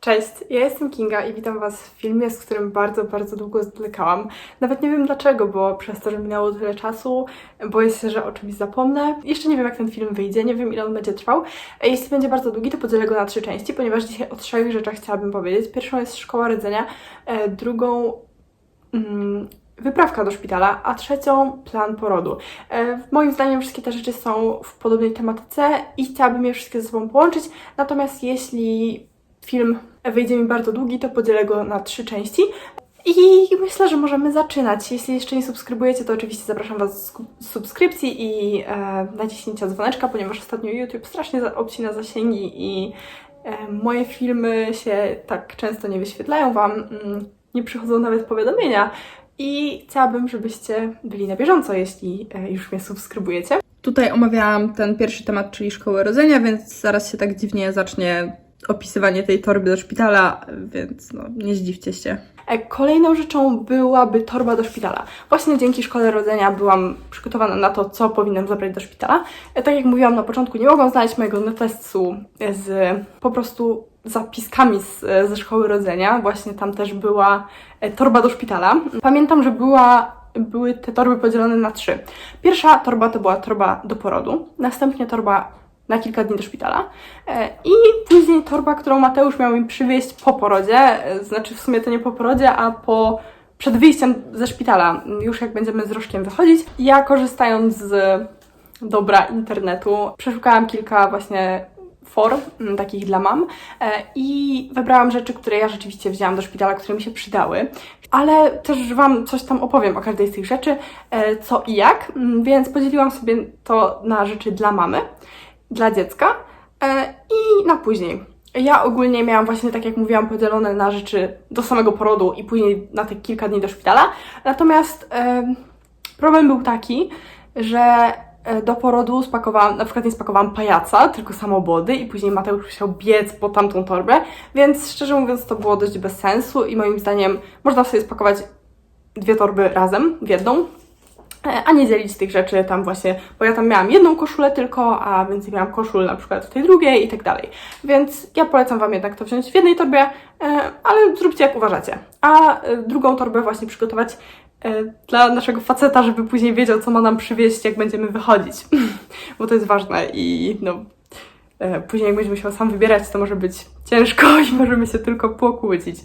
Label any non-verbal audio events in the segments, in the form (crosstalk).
Cześć, ja jestem Kinga i witam Was w filmie, z którym bardzo, bardzo długo zwlekałam. Nawet nie wiem dlaczego, bo przez to, że minęło tyle czasu, boję się, że o czymś zapomnę. Jeszcze nie wiem, jak ten film wyjdzie, nie wiem, ile on będzie trwał. Jeśli będzie bardzo długi, to podzielę go na trzy części, ponieważ dzisiaj o trzech rzeczach chciałabym powiedzieć. Pierwszą jest szkoła rdzenia, e, drugą mm, wyprawka do szpitala, a trzecią plan porodu. E, moim zdaniem wszystkie te rzeczy są w podobnej tematyce i chciałabym je wszystkie ze sobą połączyć. Natomiast jeśli film wyjdzie mi bardzo długi, to podzielę go na trzy części. I myślę, że możemy zaczynać. Jeśli jeszcze nie subskrybujecie, to oczywiście zapraszam Was do subskrypcji i e, naciśnięcia dzwoneczka, ponieważ ostatnio YouTube strasznie obcina zasięgi i e, moje filmy się tak często nie wyświetlają Wam, mm, nie przychodzą nawet powiadomienia. I chciałabym, żebyście byli na bieżąco, jeśli e, już mnie subskrybujecie. Tutaj omawiałam ten pierwszy temat, czyli szkołę rodzenia, więc zaraz się tak dziwnie zacznie opisywanie tej torby do szpitala, więc no, nie zdziwcie się. E, Kolejną rzeczą byłaby torba do szpitala. Właśnie dzięki szkole rodzenia byłam przygotowana na to, co powinnam zabrać do szpitala. E, Tak jak mówiłam na początku, nie mogłam znaleźć mojego notesu z po prostu zapiskami z, ze szkoły rodzenia. Właśnie tam też była e, torba do szpitala. Pamiętam, że była były te torby podzielone na trzy. Pierwsza torba to była torba do porodu, następnie torba na kilka dni do szpitala e, i później torba, którą Mateusz miał mi przywieźć po porodzie, e, znaczy w sumie to nie po porodzie, a po przed wyjściem ze szpitala, już jak będziemy z Rożkiem wychodzić. Ja korzystając z dobra internetu, przeszukałam kilka właśnie form takich dla mam e, i wybrałam rzeczy, które ja rzeczywiście wzięłam do szpitala, które mi się przydały. Ale też Wam coś tam opowiem o każdej z tych rzeczy, co i jak, więc podzieliłam sobie to na rzeczy dla mamy, dla dziecka e, i na później. Ja ogólnie miałam właśnie, tak jak mówiłam, podzielone na rzeczy do samego porodu i później na te kilka dni do szpitala. Natomiast e, problem był taki, że e, do porodu spakowałam, na przykład nie spakowałam pajaca, tylko samobody i później Mateusz musiał biec po tamtą torbę, więc szczerze mówiąc to było dość bez sensu i moim zdaniem można sobie spakować dwie torby razem w jedną, a nie dzielić tych rzeczy tam właśnie, bo ja tam miałam jedną koszulę tylko, a więcej miałam koszul na przykład w tej drugiej i tak dalej. Więc ja polecam Wam jednak to wziąć w jednej torbie, e, ale zróbcie jak uważacie. A e, drugą torbę właśnie przygotować e, dla naszego faceta, żeby później wiedział, co ma nam przywieźć, jak będziemy wychodzić. (laughs) Bo to jest ważne i no, e, później jak będzie musiał sam wybierać, to może być ciężko (laughs) i możemy się tylko pokłócić.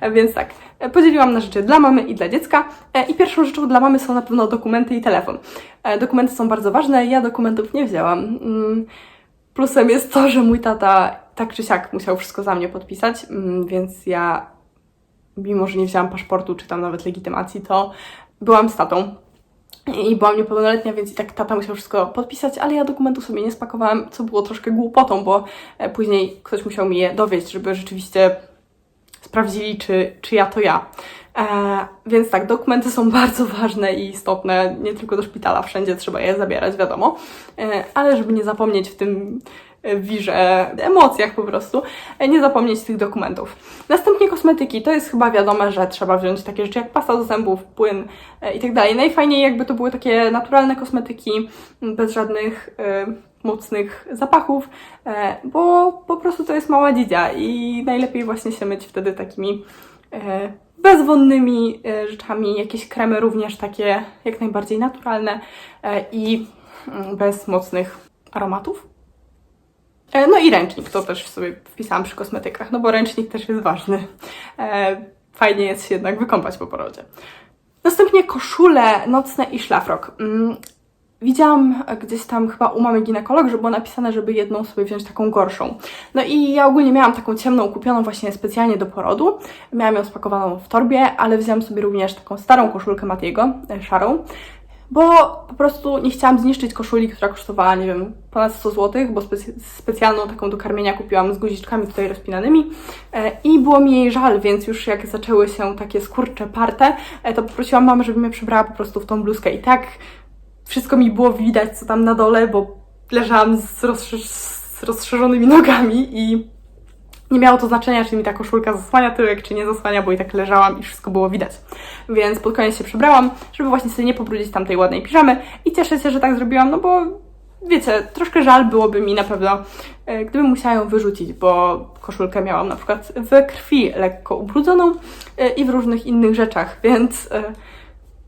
E, Więc tak, e, podzieliłam na rzeczy dla mamy i dla dziecka. E, I pierwszą rzeczą dla mamy są na pewno dokumenty i telefon. E, Dokumenty są bardzo ważne, ja dokumentów nie wzięłam. Mm, Plusem jest to, że mój tata tak czy siak musiał wszystko za mnie podpisać, mm, więc ja, mimo że nie wzięłam paszportu czy tam nawet legitymacji, to byłam z tatą i byłam niepełnoletnia, więc i tak tata musiał wszystko podpisać, ale ja dokumentów sobie nie spakowałam, co było troszkę głupotą, bo e, później ktoś musiał mi je dowieść, żeby rzeczywiście sprawdzili, czy, czy ja to ja. E, więc tak, dokumenty są (laughs) bardzo ważne i istotne, nie tylko do szpitala, wszędzie trzeba je zabierać, wiadomo, e, ale żeby nie zapomnieć w tym wirze, emocjach po prostu, e, nie zapomnieć tych dokumentów. Następnie kosmetyki, to jest chyba wiadome, że trzeba wziąć takie rzeczy jak pasta do zębów, płyn e, i tak dalej. Najfajniej jakby to były takie naturalne kosmetyki, bez żadnych e, mocnych zapachów, bo po prostu to jest mała dzidzia i najlepiej właśnie się myć wtedy takimi bezwonnymi rzeczami, jakieś kremy również takie jak najbardziej naturalne i mm, bez mocnych aromatów. E, No i ręcznik, to też sobie wpisałam przy kosmetykach, no bo ręcznik też jest ważny. E, Fajnie jest się jednak wykąpać po porodzie. Następnie koszule nocne i szlafrok. Mm, Widziałam gdzieś tam chyba u mamy ginekolog, że było napisane, żeby jedną sobie wziąć taką gorszą. No i ja ogólnie miałam taką ciemną, kupioną właśnie specjalnie do porodu. Miałam ją spakowaną w torbie, ale wzięłam sobie również taką starą koszulkę Matiego, e, szarą, bo po prostu nie chciałam zniszczyć koszuli, która kosztowała, nie wiem, ponad 100 zł, bo specjalną taką do karmienia kupiłam z guziczkami tutaj rozpinanymi e, i było mi jej żal, więc już jak zaczęły się takie skurcze parte, e, to poprosiłam mamę, żeby mnie przebrała po prostu w tą bluzkę. I tak wszystko mi było widać, co tam na dole, bo leżałam z, z rozszerzonymi (laughs) nogami i nie miało to znaczenia, czy mi ta koszulka zasłania tyłek, czy nie zasłania, bo i tak leżałam i wszystko było widać. Więc pod koniec się przebrałam, żeby właśnie sobie nie pobrudzić tamtej ładnej piżamy i cieszę się, że tak zrobiłam, no bo wiecie, troszkę żal byłoby mi na pewno, e, gdybym musiała ją wyrzucić, bo koszulkę miałam na przykład w krwi lekko ubrudzoną e, i w różnych innych rzeczach, więc e,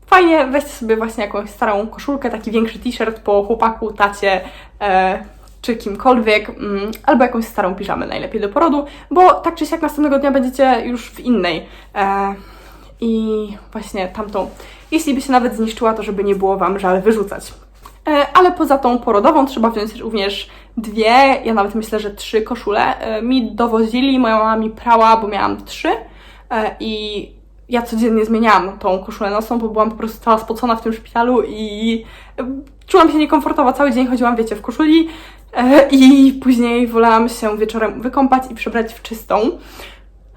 fajnie weźcie sobie właśnie jakąś starą koszulkę, taki większy t-shirt po chłopaku, tacie czy kimkolwiek, mm, albo jakąś starą piżamę najlepiej do porodu, bo tak czy siak następnego dnia będziecie już w innej. E, I właśnie tamtą, jeśli by się nawet zniszczyła, to żeby nie było Wam żal wyrzucać. E, ale poza tą porodową trzeba wziąć również dwie, ja nawet myślę, że trzy koszule. E, mi dowozili, moja mama mi prała, bo miałam trzy i ja codziennie zmieniałam tą koszulę nocną, bo byłam po prostu cała spocona w tym szpitalu i czułam się niekomfortowo. Cały dzień chodziłam, wiecie, w koszuli i później wolałam się wieczorem wykąpać i przebrać w czystą.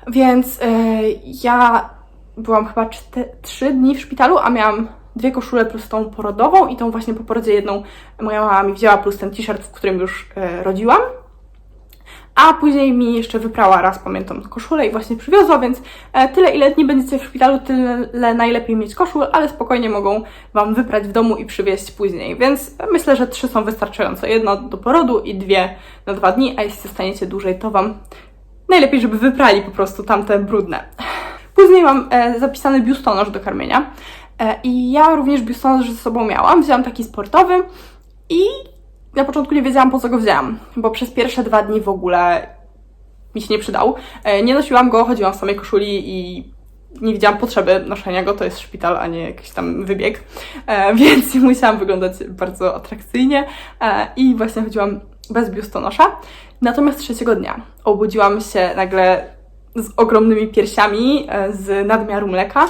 Więc e, ja byłam chyba czte- trzy dni w szpitalu, a miałam dwie koszule plus tą porodową i tą właśnie po porodzie jedną moja mama mi wzięła plus ten t-shirt, w którym już e, rodziłam. A później mi jeszcze wyprała raz, pamiętam, koszulę i właśnie przywiozła, więc e, tyle ile dni będziecie w szpitalu, tyle najlepiej mieć koszul, ale spokojnie mogą Wam wyprać w domu i przywieźć później. Więc myślę, że trzy są wystarczające. Jedno do porodu i dwie na dwa dni, a jeśli zostaniecie dłużej, to Wam najlepiej, żeby wyprali po prostu tamte brudne. Później mam e, zapisany biustonosz do karmienia. E, I ja również biustonosz ze sobą miałam. Wzięłam taki sportowy i na początku nie wiedziałam po co go wzięłam, bo przez pierwsze dwa dni w ogóle mi się nie przydał. E, Nie nosiłam go, chodziłam w samej koszuli i nie widziałam potrzeby noszenia go, to jest szpital, a nie jakiś tam wybieg, e, (laughs) więc musiałam wyglądać bardzo atrakcyjnie e, i właśnie chodziłam bez biustonosza. Natomiast trzeciego dnia obudziłam się nagle z ogromnymi piersiami, z nadmiaru mleka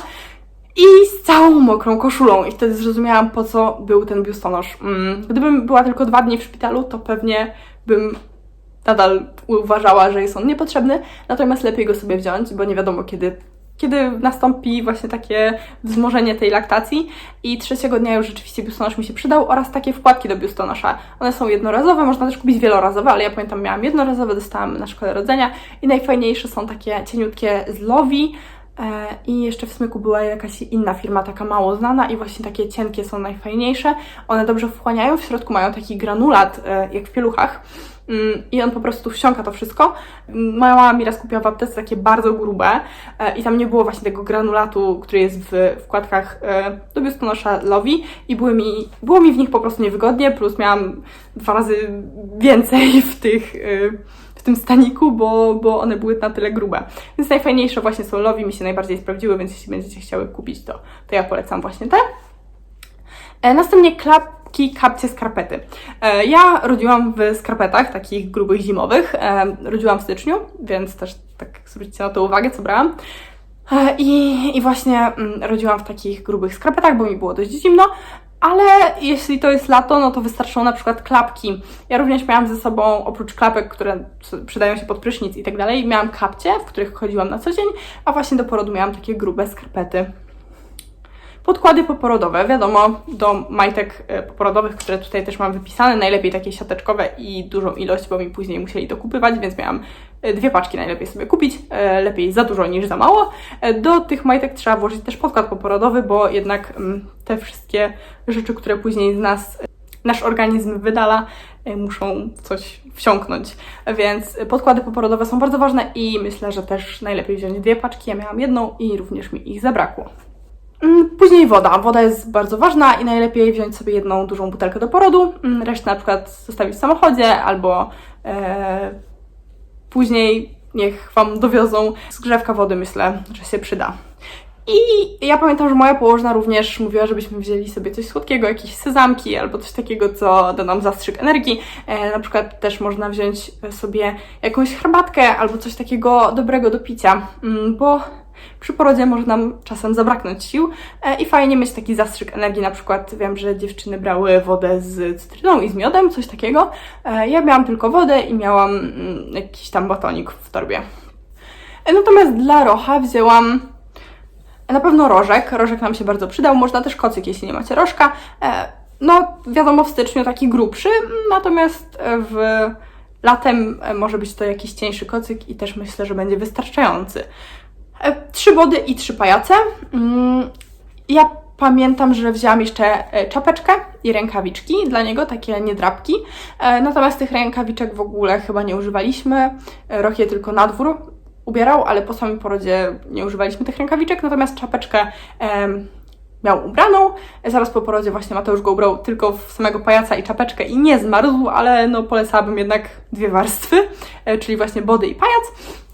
i z całą mokrą koszulą. I wtedy zrozumiałam, po co był ten biustonosz. Mm, Gdybym była tylko dwa dni w szpitalu, to pewnie bym nadal uważała, że jest on niepotrzebny, natomiast lepiej go sobie wziąć, bo nie wiadomo kiedy, kiedy nastąpi właśnie takie wzmożenie tej laktacji i trzeciego dnia już rzeczywiście biustonosz mi się przydał oraz takie wkładki do biustonosza. One są jednorazowe, można też kupić wielorazowe, ale ja pamiętam miałam jednorazowe, dostałam na szkole rodzenia i najfajniejsze są takie cieniutkie z Lovi, E, I jeszcze w smyku była jakaś inna firma, taka mało znana, i właśnie takie cienkie są najfajniejsze. One dobrze wchłaniają, w środku mają taki granulat, e, jak w pieluchach. Mm, I on po prostu wsiąka to wszystko. Moja mama mi raz kupiła w aptece takie bardzo grube e, i tam nie było właśnie tego granulatu, który jest w wkładkach e, do biustonosza Lovi i były mi, było mi w nich po prostu niewygodnie, plus miałam dwa razy więcej w tych e, w tym staniku, bo, bo one były na tyle grube. Więc najfajniejsze właśnie są Lovi, mi się najbardziej sprawdziły, więc jeśli będziecie chciały kupić, to, to ja polecam właśnie te. E, Następnie klapki, kapcie, skarpety. E, Ja rodziłam w skarpetach, takich grubych zimowych. E, Rodziłam w styczniu, więc też tak zwróćcie na to uwagę, co brałam. E, I, I właśnie mm, rodziłam w takich grubych skarpetach, bo mi było dość zimno. Ale jeśli to jest lato, no to wystarczą na przykład klapki. Ja również miałam ze sobą, oprócz klapek, które przydają się pod prysznic i tak dalej, miałam kapcie, w których chodziłam na co dzień, a właśnie do porodu miałam takie grube skarpety. Podkłady poporodowe, wiadomo, do majtek e, poporodowych, które tutaj też mam wypisane, najlepiej takie siateczkowe i dużą ilość, bo mi później musieli dokupywać, więc miałam e, dwie paczki najlepiej sobie kupić, e, lepiej za dużo niż za mało. Do tych majtek trzeba włożyć też podkład poporodowy, bo jednak mm, te wszystkie rzeczy, które później z nas, nasz organizm wydala, muszą coś wsiąknąć. Więc podkłady poporodowe są bardzo ważne i myślę, że też najlepiej wziąć dwie paczki. Ja miałam jedną i również mi ich zabrakło. Mm, Później woda. Woda jest bardzo ważna i najlepiej wziąć sobie jedną dużą butelkę do porodu, mm, resztę na przykład zostawić w samochodzie albo e, później niech Wam dowiozą. Zgrzewka wody myślę, że się przyda. I ja pamiętam, że moja położna również mówiła, żebyśmy wzięli sobie coś słodkiego, jakieś sezamki albo coś takiego, co da nam zastrzyk energii. E, na przykład też można wziąć sobie jakąś herbatkę albo coś takiego dobrego do picia, mm, bo przy porodzie może nam czasem zabraknąć sił e, i fajnie mieć taki zastrzyk energii. Na przykład wiem, że dziewczyny brały wodę z cytryną i z miodem, coś takiego. E, Ja miałam tylko wodę i miałam mm, jakiś tam batonik w torbie. E, Natomiast dla Rocha wzięłam na pewno rożek. Rożek nam się bardzo przydał. Można też kocyk, jeśli nie macie rożka. No, wiadomo, w styczniu taki grubszy, natomiast w latem może być to jakiś cieńszy kocyk i też myślę, że będzie wystarczający. E, Trzy wody i trzy pajace. Mm, Ja pamiętam, że wzięłam jeszcze e, czapeczkę i rękawiczki dla niego, takie niedrapki. E, Natomiast tych rękawiczek w ogóle chyba nie używaliśmy. Roch je tylko na dwór ubierał, ale po samym porodzie nie używaliśmy tych rękawiczek, natomiast czapeczkę miał ubraną. Zaraz po porodzie właśnie Mateusz go ubrał tylko w samego pajaca i czapeczkę i nie zmarzł, ale no polecałabym jednak dwie warstwy, czyli właśnie body i pajac.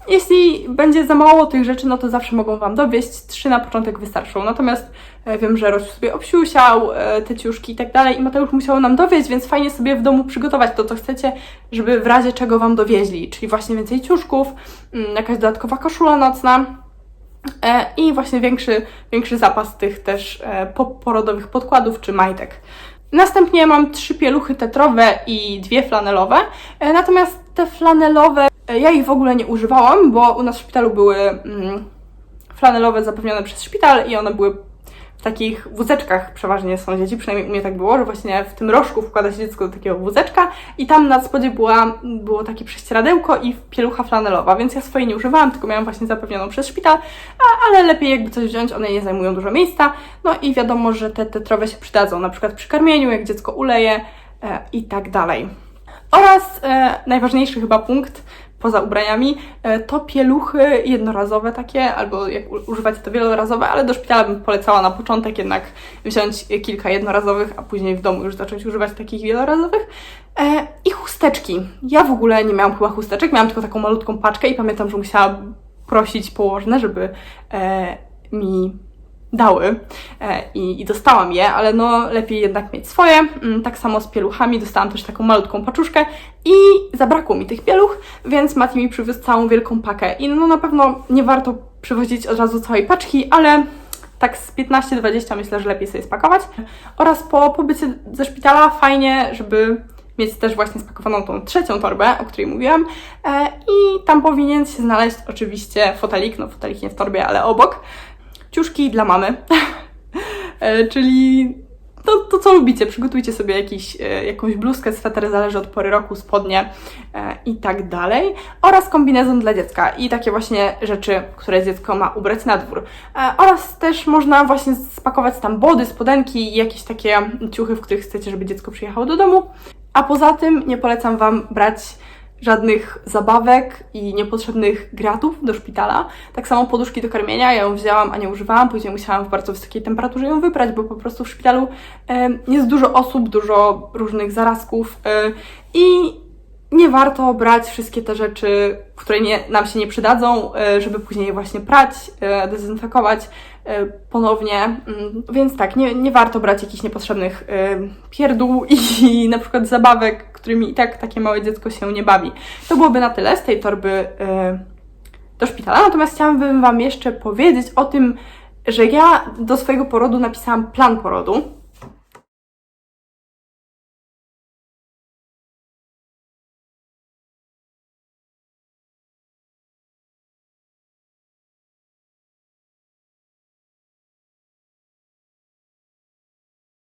Jeśli będzie za mało tych rzeczy, no to zawsze mogą Wam dowieść. Trzy na początek wystarczą. Natomiast e, wiem, że Roś sobie obsiusiał, e, te ciuszki i tak dalej i Mateusz musiał nam dowieść, więc fajnie sobie w domu przygotować to, co chcecie, żeby w razie czego Wam dowieźli. Czyli właśnie więcej ciuszków, mm, jakaś dodatkowa koszula nocna. E, i właśnie większy, większy zapas tych też poporodowych podkładów czy majtek. Następnie mam trzy pieluchy tetrowe i dwie flanelowe, natomiast te flanelowe e, ja ich w ogóle nie używałam, bo u nas w szpitalu były mm, flanelowe zapewnione przez szpital i one były w takich wózeczkach przeważnie są dzieci, przynajmniej u mnie tak było, że właśnie w tym rożku wkłada się dziecko do takiego wózeczka i tam na spodzie była, było takie prześcieradełko i pielucha flanelowa, więc ja swojej nie używałam, tylko miałam właśnie zapewnioną przez szpital, a, ale lepiej jakby coś wziąć, one nie zajmują dużo miejsca, no i wiadomo, że te tetrowe się przydadzą, na przykład przy karmieniu, jak dziecko uleje e, i tak dalej. Oraz e, najważniejszy chyba punkt poza ubraniami, e, to pieluchy jednorazowe takie, albo jak u- używacie to wielorazowe, ale do szpitala bym polecała na początek jednak wziąć kilka jednorazowych, a później w domu już zacząć używać takich wielorazowych. E, I chusteczki. Ja w ogóle nie miałam chyba chusteczek, miałam tylko taką malutką paczkę i pamiętam, że musiałam prosić położne, żeby e, mi dały e, i, i dostałam je, ale no lepiej jednak mieć swoje. Mm, Tak samo z pieluchami dostałam też taką malutką paczuszkę i zabrakło mi tych pieluch, więc Mati mi przywiózł całą wielką pakę i no na pewno nie warto przywozić od razu całej paczki, ale tak z 15-20 myślę, że lepiej sobie spakować. Oraz po pobycie ze szpitala fajnie, żeby mieć też właśnie spakowaną tą trzecią torbę, o której mówiłam. E, I tam powinien się znaleźć oczywiście fotelik, no fotelik nie w torbie, ale obok. Ciuszki dla mamy. (laughs) E, Czyli to, to, co lubicie. Przygotujcie sobie jakiś, e, jakąś bluzkę, sweter, zależy od pory roku, spodnie e, i tak dalej. Oraz kombinezon dla dziecka i takie właśnie rzeczy, które dziecko ma ubrać na dwór. E, Oraz też można właśnie spakować tam body, spodenki i jakieś takie ciuchy, w których chcecie, żeby dziecko przyjechało do domu. A poza tym nie polecam Wam brać żadnych zabawek i niepotrzebnych gratów do szpitala. Tak samo poduszki do karmienia, ja ją wzięłam, a nie używałam, później musiałam w bardzo wysokiej temperaturze ją wyprać, bo po prostu w szpitalu em, jest dużo osób, dużo różnych zarazków e, i nie warto brać wszystkie te rzeczy, które nie, nam się nie przydadzą, e, żeby później je właśnie prać, e, dezynfekować e, ponownie. Mm, Więc tak, nie, nie warto brać jakichś niepotrzebnych pierdół (laughs) i na przykład zabawek, którymi i tak takie małe dziecko się nie bawi. To byłoby na tyle z tej torby do szpitala. Natomiast chciałabym Wam jeszcze powiedzieć o tym, że ja do swojego porodu napisałam plan porodu.